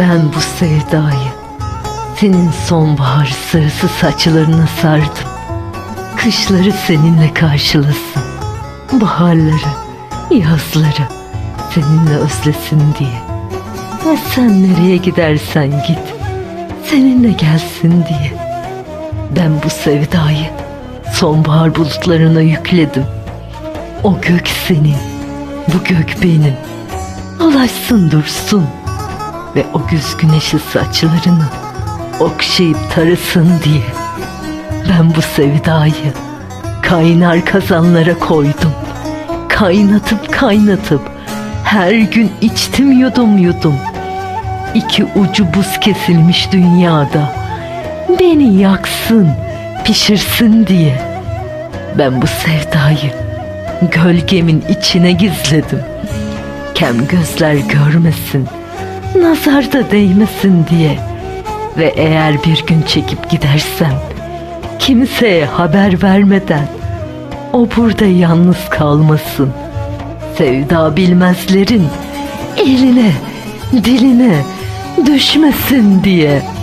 Ben bu sevdayı senin sonbahar sarısı saçlarına sardım. Kışları seninle karşılasın. Baharları, yazları seninle özlesin diye. Ve sen nereye gidersen git, seninle gelsin diye. Ben bu sevdayı sonbahar bulutlarına yükledim. O gök senin, bu gök benim. Dolaşsın dursun ve o güz güneşi saçlarını okşayıp tarasın diye. Ben bu sevdayı kaynar kazanlara koydum. Kaynatıp kaynatıp her gün içtim yudum yudum. İki ucu buz kesilmiş dünyada. Beni yaksın, pişirsin diye. Ben bu sevdayı gölgemin içine gizledim. Kem gözler görmesin, nazar da değmesin diye. Ve eğer bir gün çekip gidersem, kimseye haber vermeden, o burada yalnız kalmasın. Sevda bilmezlerin eline, diline düşmesin diye.''